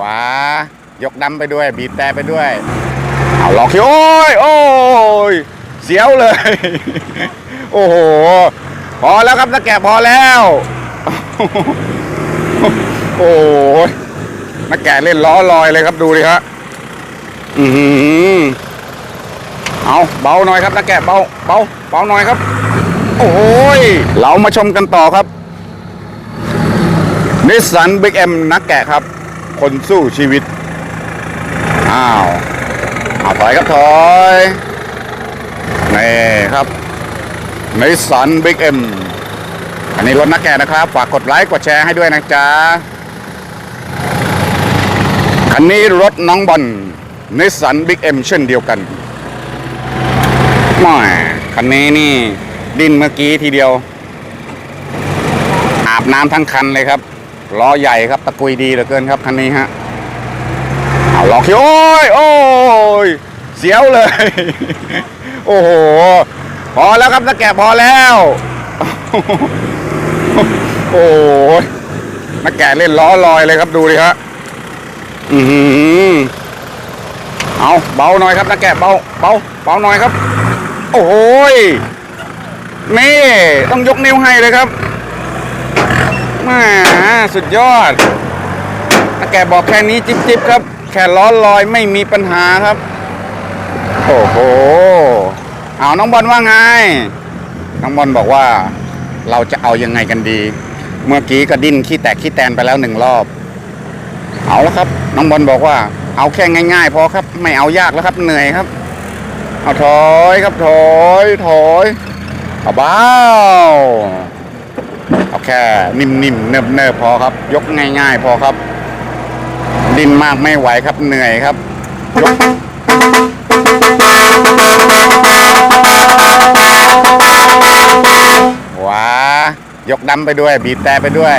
ว้ายกดำไปด้วย บีบแต่ไปด้วยเอาล็อกคิวโอ้ยโอ้ยเสียวเลย โอ้โห พอแล้วครับตะแกะพอแล้ว โอ้ยนักแกะเล่นล้อลอยเลยครับดูดิฮะอือหือเอาเบาหน่อยครับนักแกะเบาเบาเบาหน่อยครับ โอ้ยเรามาชมกันต่อครับนิสสันบิ๊กเอ็มนักแกะครับ คนสู้ชีวิต อ้าวอาถอยครับถอยนี่ครับนิสสันบิ๊กเอ็มอันนี้รถนักแกะนะครับ ฝากกดไลค์กดแชร์ให้ด้วยนะจ๊ะคันนี้รถน้องบอลนิสสันบิ๊กเอ็มเช่นเดียวกันม่คันนี้นี่ ดิ้นเมื่อกี้ทีเดียว อาบน้ำทั้งคันเลยครับล้อใหญ่ครับตะกุยดีเหลือเกินครับคันนี้ฮะเอาล็อกคิวโอ้ยโอ้ยเสียวเลย โอ้โหพอแล้วครับตะแกะพอแล้ว โอ้ยนักแกะเล่นล้อลอยเลยครับดูดิฮะอือเอาเบาหน่อยครับนักแกะเบาเบาเบาหน่อยครับ โอ้โหย นี่ต้องยกนิ้วให้เลยครับมาสุดยอดนักแกบอกแค่นี้จิ๊บจิบครับ แค่ล้อลอยไม่มีปัญหาครับ โอ้โห เอาน้องบอลว่าไง น้องบอลบอกว่า เราจะเอายังไงกันดี เมื่อกี้ก็ดิ้นขี้แตกขี้แตนไปแล้วหนึ่งรอบ เอาแล้วครับ น้องบอลบอกว่า เอาแค่ง่ายๆพอครับ ไม่เอายากแล้วครับเหนื่อยครับ เอาถอยครับถอยถอย เอาเบาเอาแค่นิ่มๆเนิบๆพอครับ ยกง่าย ๆ พอครับ ดินมากไม่ไหวครับเหนื่อยครับยกว้ายกดำไปด้วย บีบแต่ไปด้วย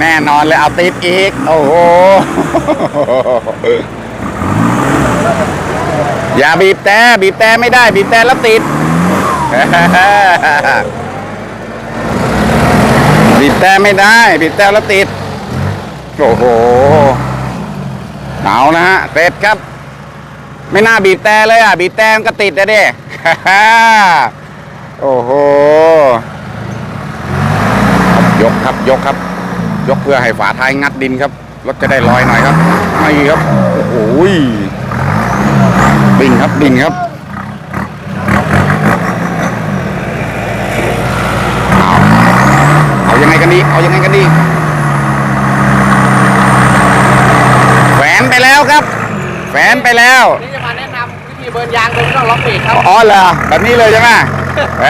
แน่นอนเลยเอาติดอีก โอ้โหอย่าบีบแต่บีบแต่ไม่ได้ บีบแต่แล้วติด บีบแต่ไม่ได้บีบแต่แล้วติด โอ้โหเอานะฮะเสร็จครับ ไม่น่าบีบแต่เลยอะ บีบแต่มันก็ติดนะเด้โอ้โหยกครับยกครับ ยกเพื่อให้ฝาท้ายงัดดินครับรถจะได้ลอยหน่อยครับไม่ครับโอ้โหยดิ่งครับดิ่งครับเอาเอายังไงกันดี เอายังไงกันดีแฝนไปแล้วครับแฝนไปแล้ว นี่จะมาแนะนำวิธีเบิร์นยางโดยไม่ต้องล็อกเบรกครับ อ๋อเหรอแบบนี้เลยใช่ไหม แหม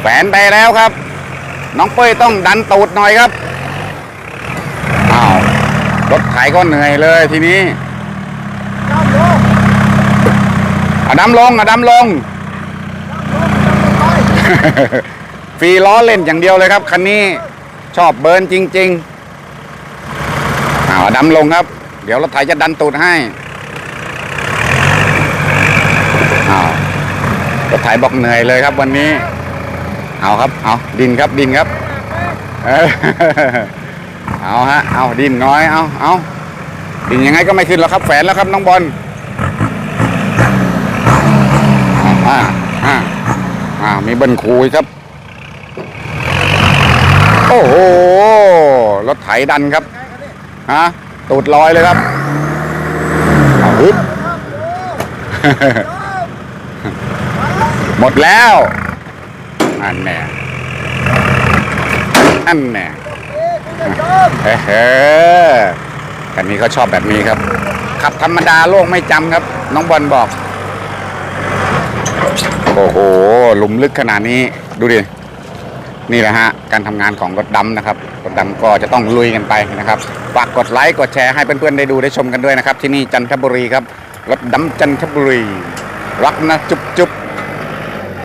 แฝนไปแล้วครับ น้องเป้ยต้องดันตูดหน่อยครับอ้าวรถไถก็เหนื่อยเลยทีนี้อะดำลงอะดำลง ฟรีล้อเล่นอย่างเดียวเลยครับคันนี้ชอบเบิร์นจริงๆอ้าวดำลงครับ เดี๋ยวรถไถจะดันตูดให้อ้าวรถไถบอกเหนื่อยเลยครับวันนี้ เอาครับ เอาดินครับดินครับเออเอาฮะเอาดินน้อยเอาเอาดินยังไงก็ไม่ขึ้นแล้วครับแฝนแล้วครับน้องบอลอ่าอ่าอ่ามีเบิ้ลคูยครับ โอ้โห รถไถดันครับ ฮะ ตูดลอยเลยครับเอาฮึบหมดแล้ว อันแน่อันแน่เฮ้เฮ้คันนี้เขาชอบแบบนี้ครับ ขับธรรมดาโลกไม่จำครับ น้องบอลบอก โอ้โห หลุมลึกขนาดนี้ ดูดิ นี่แหละฮะการทำงานของรถดำนะครับรถดำก็จะต้องลุยกันไปนะครับฝากกดไลค์กดแชร์ให้เพื่อนๆได้ดูได้ชมกันด้วยนะครับ ที่นี่จันทบุรีครับรถดำจันทบุรี รักนะจุ๊บจุ๊บ